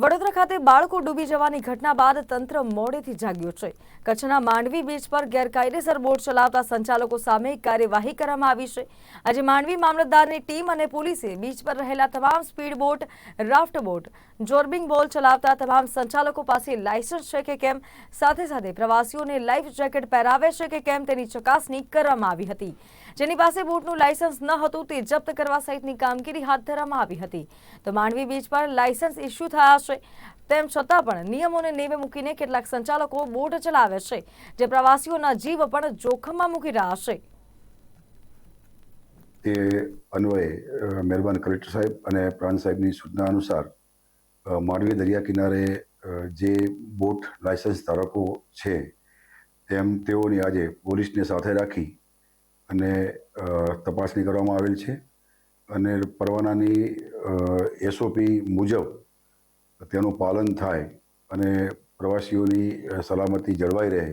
વડોદરા ખાતે બાળકો ડૂબી જવાની ઘટના બાદ તંત્ર મોડેથી જાગ્યું છે. કચ્છના માંડવી બીચ પર ગેરકાયદેસર બોટ ચલાવતા સંચાલકો સામે કાર્યવાહી કરવામાં આવી છે. આજે માંડવી મામલતદારની ટીમ અને પોલીસે બીચ પર રહેલા તમામ speed boat raft boat zorbing ball ચલાવતા તમામ સંચાલકો પાસે લાયસન્સ છે કે કેમ? સાથે સાથે પ્રવાસીઓને લાઈફ જેકેટ પહેરાવે છે કે કેમ તેની ચકાસણી કરવામાં આવી હતી. જેની પાસે બોટનું લાયસન્સ ન હતું તે જપ્ત કરવા સહિતની કામગીરી હાથ ધરવામાં આવી હતી. તો માંડવી બીચ પર લાયસન્સ ઇસ્યુ થયા છે. તેમ છતાં પણ નિયમોને નેવે મૂકીને કેટલાક સંચાલકો બોટ ચલાવે છે, જે પ્રવાસીઓના જીવ પણ જોખમમાં મૂકી રહ્યા છે. તે અન્વયે મહેરબાન કલેક્ટર સાહેબ અને પ્રાંત સાહેબની સૂચના અનુસાર માંડવી દરિયા કિનારે જે બોટ લાયસન્સ ધારકો છે, તેમ તેઓની આજે પોલીસને સાથે રાખી અને તપાસણી કરવામાં આવેલ છે. અને પરવાનાની એસઓપી મુજબ તેનું પાલન થાય અને પ્રવાસીઓની સલામતી જળવાઈ રહે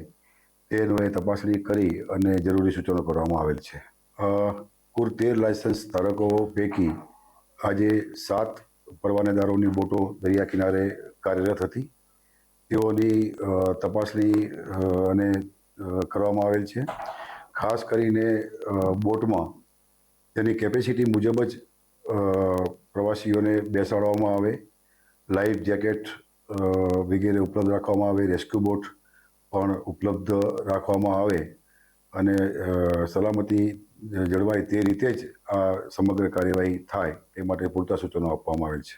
તે અન્વયે તપાસણી કરી અને જરૂરી સૂચનો કરવામાં આવેલ છે. કુલ તેર લાયસન્સ ધારકો પૈકી આજે સાત પરવાનેદારોની બોટો દરિયા કિનારે કાર્યરત હતી. તેઓની તપાસણી અને કરવામાં આવેલ છે. ખાસ કરીને બોટમાં તેની કેપેસિટી મુજબ જ પ્રવાસીઓને બેસાડવામાં આવે લાઈફ જેકેટ વગેરે ઉપલબ્ધ રાખવામાં આવે, રેસ્ક્યુ બોટ પણ ઉપલબ્ધ રાખવામાં આવે અને સલામતી જળવાય તે રીતે જ આ સમગ્ર કાર્યવાહી થાય તે માટે પૂરતા સૂચનો આપવામાં આવેલ છે.